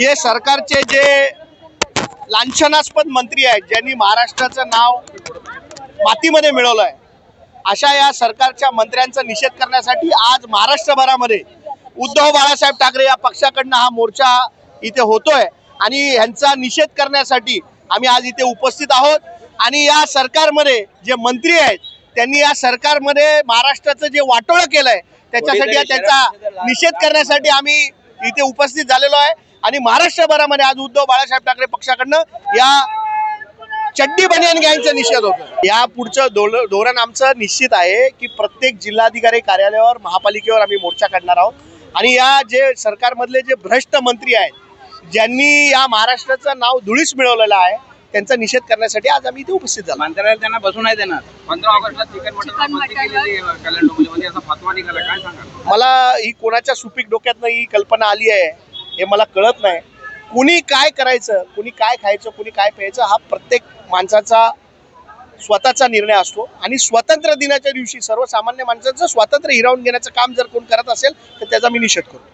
हे सरकारचे जे लांछनास्पद मंत्री आहेत ज्यांनी महाराष्ट्राचं नाव मातीमध्ये मिळवलं आहे अशा या सरकारच्या मंत्र्यांचा निषेध करण्यासाठी आज महाराष्ट्रभरामध्ये उद्धव बाळासाहेब ठाकरे या पक्षाकडनं हा मोर्चा इथे होतोय. आणि ह्यांचा निषेध करण्यासाठी आम्ही आज इथे उपस्थित आहोत. आणि या सरकारमध्ये जे मंत्री आहेत त्यांनी या सरकारमध्ये महाराष्ट्राचं जे वाटोळं केलंय त्याच्यासाठी त्यांचा निषेध करण्यासाठी आम्ही इथे उपस्थित झालेलो आहे. आणि महाराष्ट्रभरामध्ये आज उद्धव बाळासाहेब ठाकरे पक्षाकडनं या चड्डी बनियान गँगचा निषेध होतो या पुढचं धोर- धोरण आमचं निश्चित आहे की प्रत्येक जिल्हाधिकारी कार्यालयावर महापालिकेवर आम्ही मोर्चा काढणार आहोत. आणि या जे सरकारमधले जे भ्रष्ट मंत्री आहेत ज्यांनी या महाराष्ट्राचं नाव धुळीस मिळवलेलं आहे त्यांचा निषेध करण्यासाठी आज आम्ही इथे उपस्थित झालो. मंत्र्याला त्यांना बसू नाही देणार. पंधरा ऑगस्टला चिकन मटन सांगा मला ही कोणाच्या सुपीक डोक्यातनं ही कल्पना आली आहे. हे मला कळत नाही. कुणी काय करायचं कुणी काय खायचं कुणी काय प्यायचं हा प्रत्येक माणसाचा स्वतःचा निर्णय असतो. आणि स्वातंत्र्य दिनाच्या दिवशी सर्वसामान्य माणसाचं स्वातंत्र्य हिरावून घेण्याचं काम जर कोण करत असेल तर त्याचा मी निषेध करतो.